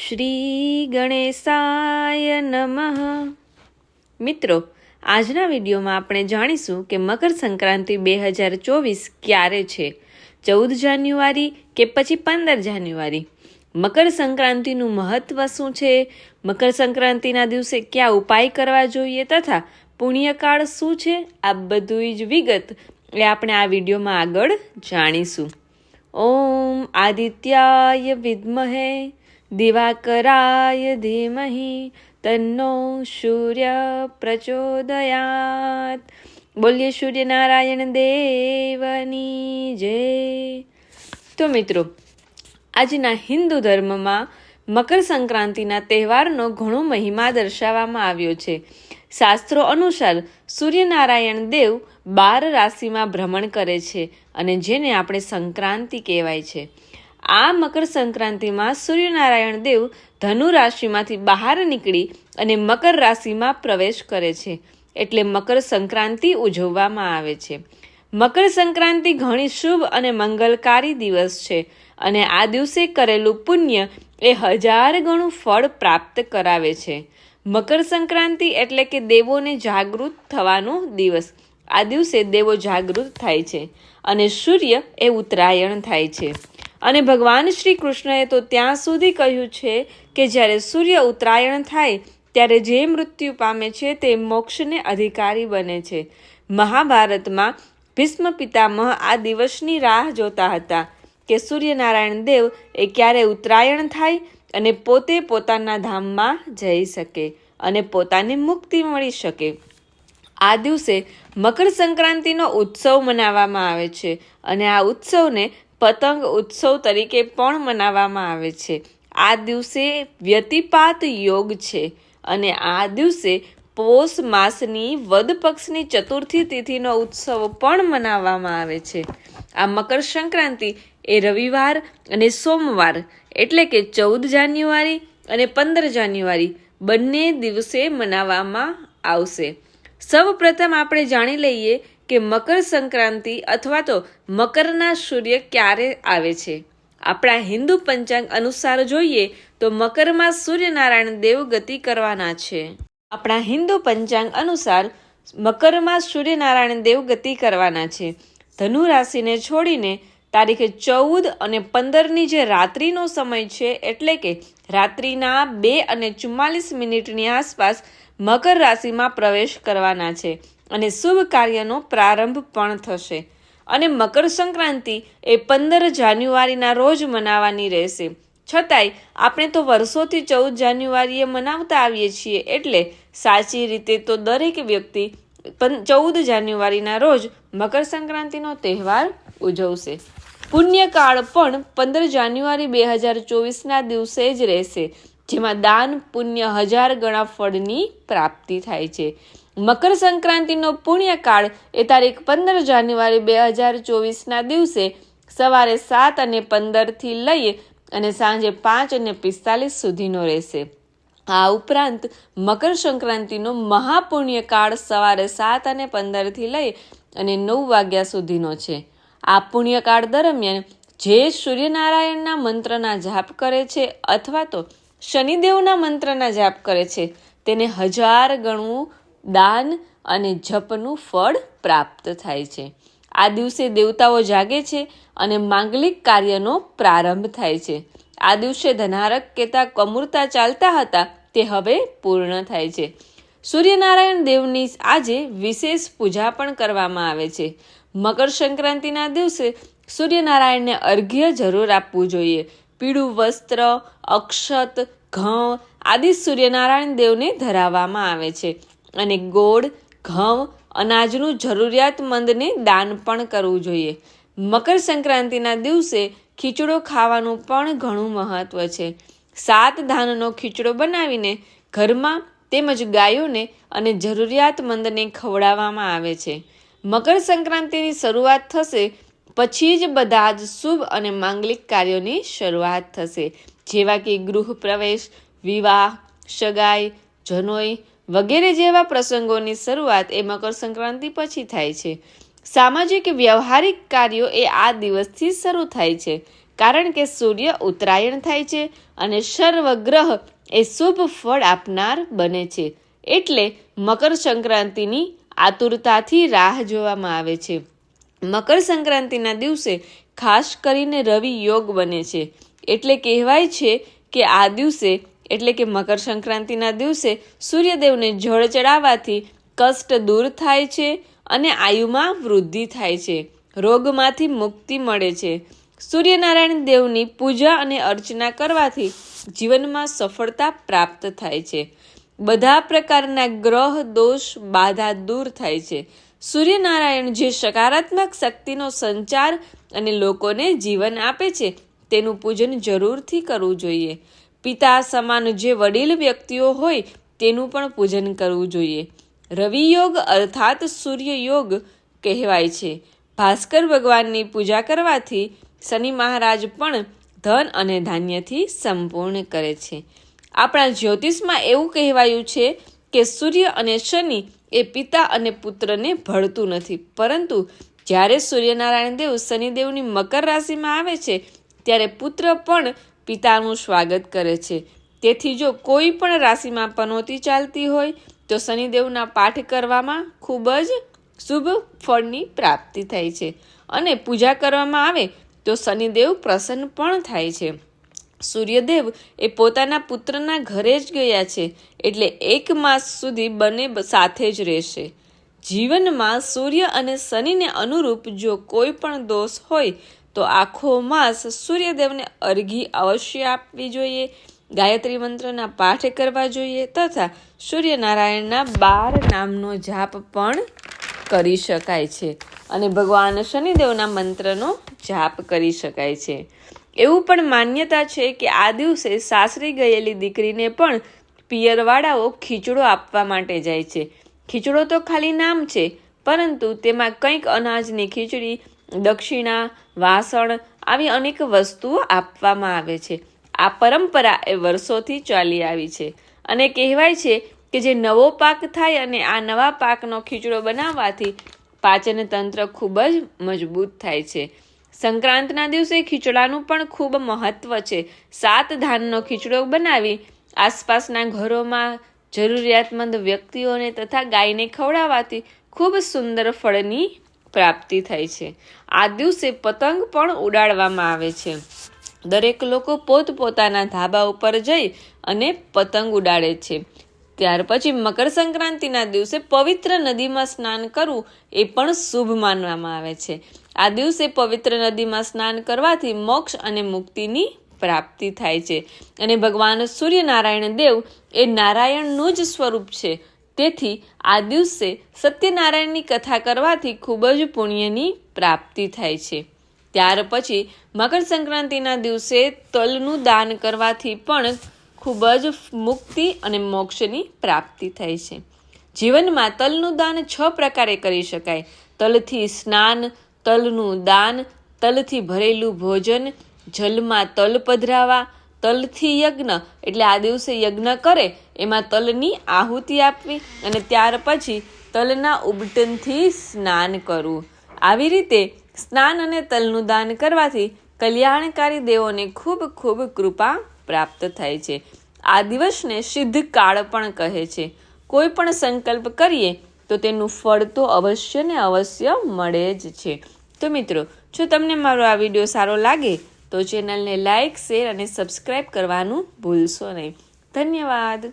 શ્રી ગણેશાય નમઃ. મિત્રો, આજના વિડીયોમાં આપણે જાણીશું કે મકર સંક્રાંતિ બે હજાર ચોવીસ ક્યારે છે? ચૌદ જાન્યુઆરી કે પછી પંદર જાન્યુઆરી? મકર સંક્રાંતિનું મહત્વ શું છે? મકર સંક્રાંતિના દિવસે કયા ઉપાય કરવા જોઈએ તથા પુણ્યકાળ શું છે? આ બધું જ વિગત એ આપણે આ વિડીયોમાં આગળ જાણીશું. ઓમ આદિત્યાય વિદ્મહે. દિવાકરાય ધીમહિ તન્નો સૂર્ય પ્રચોદયાત બોલીએ સૂર્યનારાયણ દેવની જય તો મિત્રો આજના હિન્દુ ધર્મમાં મકર સંક્રાંતિના તહેવારનો ઘણો મહિમા દર્શાવવામાં આવ્યો છે શાસ્ત્રો અનુસાર સૂર્યનારાયણ દેવ બાર રાશિમાં ભ્રમણ કરે છે અને જેને આપણે સંક્રાંતિ કહેવાય છે આ મકર સંક્રાંતિમાં સૂર્યનારાયણ દેવ ધનુ રાશિમાંથી બહાર નીકળી અને મકર રાશિમાં પ્રવેશ કરે છે. એટલે મકર સંક્રાંતિ ઉજવવામાં આવે છે. મકર સંક્રાંતિ ઘણી શુભ અને મંગલકારી દિવસ છે અને આ દિવસે કરેલું પુણ્ય એ હજાર ગણું ફળ પ્રાપ્ત કરાવે છે. મકર સંક્રાંતિ એટલે કે દેવોને જાગૃત થવાનો દિવસ. આ દિવસે દેવો જાગૃત થાય છે અને સૂર્ય એ ઉત્તરાયણ થાય છે. અને ભગવાન શ્રી કૃષ્ણએ તો ત્યાં સુધી કહ્યું છે કે જ્યારે સૂર્ય ઉત્તરાયણ થાય, ત્યારે જે મૃત્યુ પામે છે તે મોક્ષને અધિકારી બને છે. મહાભારતમાં ભીષ્મ પિતામહ આ દિવસની રાહ જોતા હતા કે સૂર્યનારાયણ દેવ એ ક્યારે ઉત્તરાયણ થાય અને પોતે પોતાના ધામમાં જઈ શકે અને પોતાને મુક્તિ મળી શકે. આ દિવસે મકર સંક્રાંતિનો ઉત્સવ મનાવવામાં આવે છે અને આ ઉત્સવને પતંગ ઉત્સવ તરીકે પણ મનાવવામાં આવે છે. આ દિવસે વ્યતિપાત યોગ છે અને આ દિવસે પોષ માસની વદ પક્ષની ચતુર્થી તિથિનો ઉત્સવ પણ મનાવવામાં આવે છે. આ મકર સંક્રાંતિ એ રવિવાર અને સોમવાર એટલે કે ચૌદ જાન્યુઆરી અને પંદર જાન્યુઆરી બંને દિવસે મનાવવામાં આવશે. સૌ પ્રથમ આપણે જાણી લઈએ કે મકર સંક્રાંતિ અથવા તો મકરના સૂર્ય ક્યારે આવે છે? આપણા હિન્દુ પંચાંગ અનુસાર જોઈએ તો મકરમાં સૂર્યનારાયણ દેવ ગતિ કરવાના છે. આપણા હિન્દુ પંચાંગ અનુસાર મકરમાં સૂર્યનારાયણ દેવ ગતિ કરવાના છે. ધનુ રાશિને છોડીને તારીખે ચૌદ અને પંદરની જે રાત્રિનો સમય છે એટલે કે રાત્રિના બે અને ચુમ્માલીસ મિનિટની આસપાસ મકર રાશિમાં પ્રવેશ કરવાના છે. અને શુભ કાર્યનો પ્રારંભ પણ થશે. અને મકર સંક્રાંતિ એ પંદર જાન્યુઆરીના રોજ મનાવવાની રહેશે. છતાંય આપણે તો વર્ષોથી ચૌદ જાન્યુઆરીએ મનાવતા આવીએ છીએ એટલે સાચી રીતે તો દરેક વ્યક્તિ ચૌદ જાન્યુઆરીના રોજ મકર સંક્રાંતિનો તહેવાર ઉજવશે. પુણ્યકાળ પણ પંદર જાન્યુઆરી બે હજાર ચોવીસના દિવસે જ રહેશે, જેમાં દાન પુણ્ય હજાર ગણા ફળની પ્રાપ્તિ થાય છે. મકર સંક્રાંતિનો પુણ્યકાળ એ તારીખ પંદર જાન્યુઆરી બે હજાર ચોવીસના દિવસે સવારે સાત અને પંદરથી લઈ અને સાંજે પાંચ અને પિસ્તાલીસ સુધીનો રહેશે. આ ઉપરાંત મકર સંક્રાંતિનો મહાપુણ્યકાળ સવારે સાત અને પંદરથી લઈ અને નવ વાગ્યા સુધીનો છે. આ પુણ્યકાળ દરમિયાન જે સૂર્યનારાયણના મંત્રના જાપ કરે છે અથવા તો શનિદેવના મંત્રના જાપ કરે છે, તેને હજાર ગણું દાન અને જપનું ફળ પ્રાપ્ત થાય છે. આ દિવસે દેવતાઓ જાગે છે અને માંગલિક કાર્યનો પ્રારંભ થાય છે. આ દિવસે ધનારક કેતા કમૂરતા ચાલતા હતા, તે હવે પૂર્ણ થાય છે. સૂર્યનારાયણ દેવની આજે વિશેષ પૂજા પણ કરવામાં આવે છે. મકર સંક્રાંતિના દિવસે સૂર્યનારાયણને અર્ઘ્ય જરૂર આપવું જોઈએ. પીળું વસ્ત્ર, અક્ષત, ઘઉં આદિ સૂર્યનારાયણ દેવને ધરાવવામાં આવે છે. અને ગોળ, ઘઉં, અનાજનું જરૂરિયાતમંદને દાન પણ કરવું જોઈએ. મકર સંક્રાંતિના દિવસે ખીચડો ખાવાનું પણ ઘણું મહત્વ છે. સાત ધાનનો ખીચડો બનાવીને ઘરમાં તેમજ ગાયોને અને જરૂરિયાતમંદને ખવડાવવામાં આવે છે. મકર સંક્રાંતિની શરૂઆત થશે, પછી જ બધા જ શુભ અને માંગલિક કાર્યોની શરૂઆત થશે. જેવા કે ગૃહ પ્રવેશ, વિવાહ, સગાઈ, જનોઈ વગેરે જેવા પ્રસંગોની શરૂઆત એ મકર સંક્રાંતિ પછી થાય છે. સામાજિક વ્યવહારિક કાર્યો એ આ દિવસથી શરૂ થાય છે, કારણ કે સૂર્ય ઉત્તરાયણ થાય છે અને સર્વગ્રહ એ શુભ ફળ આપનાર બને છે. એટલે મકર સંક્રાંતિની આતુરતાથી રાહ જોવામાં આવે છે. મકર સંક્રાંતિના દિવસે ખાસ કરીને રવિ યોગ બને છે. એટલે કહેવાય છે કે આ દિવસે એટલે કે મકર સંક્રાંતિના દિવસે સૂર્યદેવને જળ ચડાવવાથી કષ્ટ દૂર થાય છે અને આયુમાં વૃદ્ધિ થાય છે. રોગમાંથી મુક્તિ મળે છે. સૂર્યનારાયણ દેવની પૂજા અને અર્ચના કરવાથી જીવનમાં સફળતા પ્રાપ્ત થાય છે. બધા પ્રકારના ગ્રહ, દોષ, બાધા દૂર થાય છે. સૂર્યનારાયણ જે સકારાત્મક શક્તિનો સંચાર અને લોકોને જીવન આપે છે, તેનું પૂજન જરૂરથી કરવું જોઈએ. પિતા સમાન જે વડીલ વ્યક્તિઓ હોય તેનું પણ પૂજન કરવું જોઈએ. રવિ યોગ અર્થાત સૂર્ય યોગ કહેવાય છે. ભાસ્કર ભગવાનની પૂજા કરવાથી શનિ મહારાજ પણ ધન અને ધાન્યથી સંપૂર્ણ કરે છે. આપણા જ્યોતિષમાં એવું કહેવાયું છે કે સૂર્ય અને શનિ એ પિતા અને પુત્રને ભળતું નથી. પરંતુ જ્યારે સૂર્યનારાયણ દેવ શનિદેવની મકર રાશિમાં આવે છે, ત્યારે પુત્ર પણ પિતાનું સ્વાગત કરે છે. તેથી જો કોઈ પણ રાશિમાં પનોતી ચાલતી હોય, તો શનિદેવના પાઠ કરવામાં ખૂબ જ શુભ ફળની પ્રાપ્તિ થાય છે. અને પૂજા કરવામાં આવે, તો શનિદેવ પ્રસન્ન પણ થાય છે. સૂર્યદેવ એ પોતાના પુત્રના ઘરે જ ગયા છે, એટલે એક માસ સુધી બંને સાથે જ રહેશે. જીવનમાં સૂર્ય અને શનિને અનુરૂપ જો કોઈ પણ દોષ હોય તો આખો માસ સૂર્યદેવને અર્ઘી અવશ્ય આપવી જોઈએ, ગાયત્રી મંત્રના પાઠ કરવા જોઈએ તથા સૂર્યનારાયણના બાર નામનો જાપ પણ કરી શકાય છે અને ભગવાન શનિદેવના મંત્રનો જાપ કરી શકાય છે. એવું પણ માન્યતા છે કે આ દિવસે સાસરી ગયેલી દીકરીને પણ પિયરવાળાઓ ખીચડો આપવા માટે જાય છે. ખીચડો તો ખાલી નામ છે, પરંતુ તેમાં કંઈક અનાજની ખીચડી, દક્ષિણા વાસણ આવી અનેક વસ્તુઓ આપવામાં આવે છે. આ પરંપરા એ વર્ષોથી ચાલી આવી છે અને કહેવાય છે કે જે નવો પાક થાય અને આ નવા પાકનો ખીચડો બનાવવાથી પાચન તંત્ર ખૂબ જ મજબૂત થાય છે. સંક્રાંતના દિવસે ખીચડાનું પણ ખૂબ મહત્વ છે. સાત ધાનનો ખીચડો બનાવી આસપાસના ઘરોમાં જરૂરિયાતમંદ વ્યક્તિઓને તથા ગાયને ખવડાવવાથી ખૂબ સુંદર ફળની પ્રાપ્તિ થાય છે. આ દિવસે પતંગ પણ ઉડાડવામાં આવે છે. દરેક લોકો પોતપોતાના ધાબા ઉપર જઈ અને પતંગ ઉડાડે છે. ત્યાર પછી મકર સંક્રાંતિના દિવસે પવિત્ર નદીમાં સ્નાન કરવું એ પણ શુભ માનવામાં આવે છે. આ દિવસે પવિત્ર નદીમાં સ્નાન કરવાથી મોક્ષ અને મુક્તિની પ્રાપ્તિ થાય છે. અને ભગવાન સૂર્યનારાયણ દેવ એ નારાયણનું જ સ્વરૂપ છે. તેથી આ દિવસે સત્યનારાયણની કથા કરવાથી ખૂબ જ પુણ્યની પ્રાપ્તિ થાય છે. ત્યાર પછી મકર સંક્રાંતિના દિવસે તલનું દાન કરવાથી પણ ખૂબ જ મુક્તિ અને મોક્ષની પ્રાપ્તિ થાય છે. જીવનમાં તલનું દાન છ પ્રકારે કરી શકાય. તલથી સ્નાન, તલનું દાન, તલથી ભરેલું ભોજન, જલમાં તલ પધરાવા તલથી યજ્ઞ, એટલે આ દિવસે યજ્ઞ કરે, એમાં તલની આહુતિ આપવી અને ત્યાર પછી તલના ઉબટનથી સ્નાન કરવું. આવી રીતે સ્નાન અને તલનું દાન કરવાથી કલ્યાણકારી દેવોને ખૂબ ખૂબ કૃપા પ્રાપ્ત થાય છે. આ દિવસને સિદ્ધ કાળ પણ કહે છે. કોઈ પણ સંકલ્પ કરીએ, તો તેનું ફળ તો અવશ્ય ને અવશ્ય મળે જ છે. તો મિત્રો, જો તમને મારો આ વીડિયો સારો લાગે તો ચેનલને લાઇક શેર અને સબસ્ક્રાઈબ કરવાનું ભૂલશો નહીં. ધન્યવાદ.